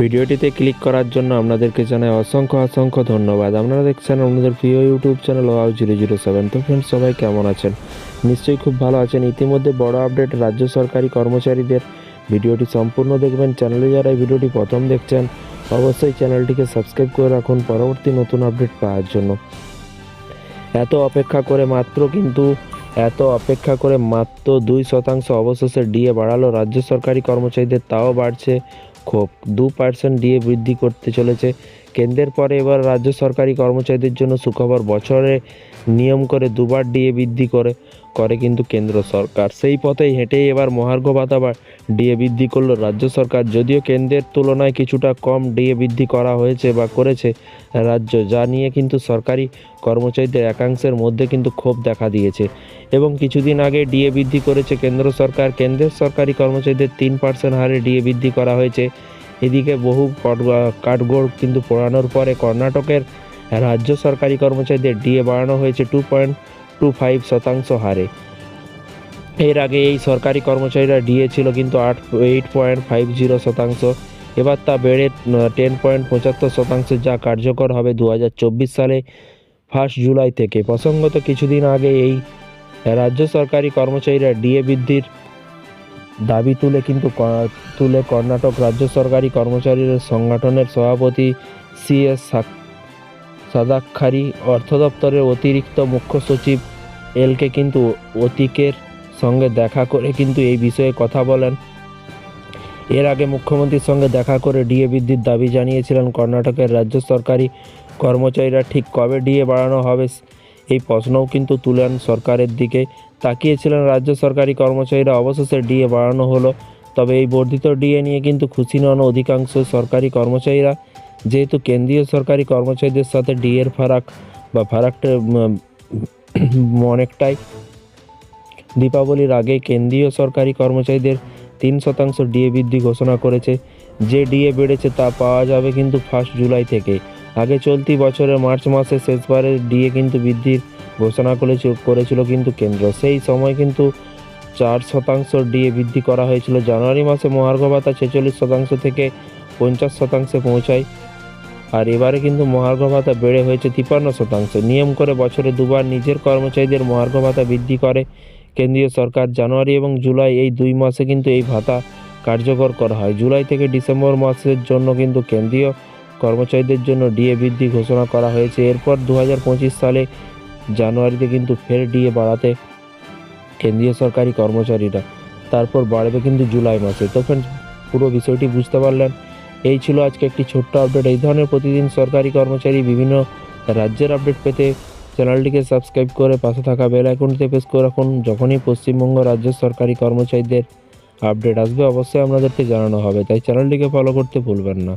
ভিডিওটিতে ক্লিক করার জন্য আপনাদেরকে জানাই অসংখ্য অসংখ্য ধন্যবাদ। আপনারা দেখছেন আপনাদের প্রিয় YouTube channel wow zero zero seven. তো ফ্রেন্ডস সবাই কেমন আছেন? নিশ্চয়ই খুব ভালো আছেন। ইতিমধ্যে বড় আপডেট রাজ্য সরকারি কর্মচারীদের ভিডিওটি সম্পূর্ণ দেখবেন। চ্যানেলে যারা এই ভিডিওটি প্রথম দেখছেন, অবশ্যই চ্যানেলটিকে সাবস্ক্রাইব করে রাখুন পরবর্তী নতুন আপডেট পাওয়ার জন্য। এত অপেক্ষা করে মাত্র কিন্তু, এত অপেক্ষা করে মাত্র দুই শতাংশ অবশেষে ডিএ বাড়ালো। রাজ্য সরকারি কর্মচারীদের তাও বাড়ছে। ক্ষোভ। দু পার্সেন্ট দিয়ে বৃদ্ধি করতে চলেছে কেন্দ্রের পরে এবার রাজ্য সরকারি কর্মচারীদের জন্য সুখবর বছরে নিয়ম করে দুবার ডিএ বৃদ্ধি করে করে কিন্তু কেন্দ্র সরকার। সেই পথেই হেঁটেই এবার মহার্ঘ ভাতা বা ডিএ বৃদ্ধি করল রাজ্য সরকার। যদিও কেন্দ্রের তুলনায় কিছুটা কম ডিএ বৃদ্ধি করা হয়েছে বা করেছে রাজ্য, যা নিয়ে কিন্তু সরকারি কর্মচারীদের একাংশের মধ্যে কিন্তু ক্ষোভ দেখা দিয়েছে। এবং কিছুদিন আগে ডিএ বৃদ্ধি করেছে কেন্দ্র সরকার। কেন্দ্রের সরকারি কর্মচারীদের তিন পার্সেন্ট হারে ডিএ বৃদ্ধি করা হয়েছে। এদিকে বহু কাঠগড় কিন্তু পোড়ানোর পরে কর্ণাটকের রাজ্য সরকারি কর্মচারীদের ডিএ বাড়ানো হয়েছে টু পয়েন্ট টু ফাইভ শতাংশ হারে। এর আগে এই সরকারি কর্মচারীরা ডিএ ছিল কিন্তু আট এইট পয়েন্ট ফাইভ জিরো শতাংশ। এবার তা বেড়ে টেন পয়েন্ট পঁচাত্তর শতাংশ যা কার্যকর হবে দু হাজার চব্বিশ সালে ফার্স্ট জুলাই থেকে। প্রসঙ্গত কিছুদিন আগে এই রাজ্য সরকারি কর্মচারীরা ডিএ বৃদ্ধির দাবি তুলে কিন্তু তুলে কর্ণাটক রাজ্য সরকারি কর্মচারীর সংগঠনের সভাপতি সি এস সাদাক্ষারি অর্থ দপ্তরের অতিরিক্ত মুখ্য সচিব এলকে কিন্তু অতীকের সঙ্গে দেখা করে কিন্তু এই বিষয়ে কথা বলেন। এর আগে মুখ্যমন্ত্রীর সঙ্গে দেখা করে ডিএ বৃদ্ধির দাবি জানিয়েছিলেন কর্ণাটকের রাজ্য সরকারি কর্মচারীরা ঠিক কবে ডিএ বাড়ানো হবে এই প্রশ্নও কিন্তু তুলেন সরকারের দিকে তাকিয়েছিলেন রাজ্য সরকারি কর্মচারীরা। অবশেষে ডিএ বাড়ানো হলো। তবে এই বর্ধিত ডিএ নিয়ে কিন্তু খুশি নন অধিকাংশ সরকারি কর্মচারীরা। যেহেতু কেন্দ্রীয় সরকারি কর্মচারীদের সাথে ডিএর ফারাক বা ফারাকটা অনেকটাই দীপাবলির আগে কেন্দ্রীয় সরকারি কর্মচারীদের তিন শতাংশ ডিএ বৃদ্ধি ঘোষণা করেছে। যে ডিএ বেড়েছে তা পাওয়া যাবে কিন্তু ফার্স্ট জুলাই থেকে। আগে চলতি বছরের মার্চ মাসে শেষবারে ডিএ কিন্তু বৃদ্ধির ঘোষণা করেছিল কিন্তু কেন্দ্র। সেই সময় কিন্তু চার শতাংশ ডিএ বৃদ্ধি করা হয়েছিল। জানুয়ারি মাসে মহার্ঘ ভাতা ছেচল্লিশ শতাংশ থেকে পঞ্চাশ শতাংশে পৌঁছায়, আর এবারে কিন্তু মহার্ঘ ভাতা বেড়ে হয়েছে তিপ্পান্ন শতাংশ। নিয়ম করে বছরে দুবার নিজের কর্মচারীদের মহার্ঘ ভাতা বৃদ্ধি করে কেন্দ্রীয় সরকার। জানুয়ারি এবং জুলাই এই দুই মাসে কিন্তু এই ভাতা কার্যকর করা হয়। জুলাই থেকে ডিসেম্বর মাসের জন্য কিন্তু কেন্দ্রীয় কর্মচারীদের জন্য ডিএ বৃদ্ধি ঘোষণা করা হয়েছে। এরপর দু হাজার পঁচিশ সালে জানুয়ারিতে কিন্তু ফের ডিএ বাড়াতে কেন্দ্রীয় সরকারি কর্মচারীরা। তারপর বাড়বে কিন্তু জুলাই মাসে। তো ফ্রেন্ডস পুরো বিষয়টি বুঝতে পারলেন। এই ছিল আজকে একটি ছোট্ট আপডেট এই ধরনের প্রতিদিন সরকারি কর্মচারী বিভিন্ন রাজ্যের আপডেট পেতে চ্যানেলটিকে সাবস্ক্রাইব করে পাশে থাকা বেল আইকনটিতে প্রেস করে রাখুন। যখনই পশ্চিমবঙ্গ রাজ্য সরকারি কর্মচারীদের আপডেট আসবে, অবশ্যই আপনাদেরকে জানানো হবে। তাই চ্যানেলটিকে ফলো করতে ভুলবেন না।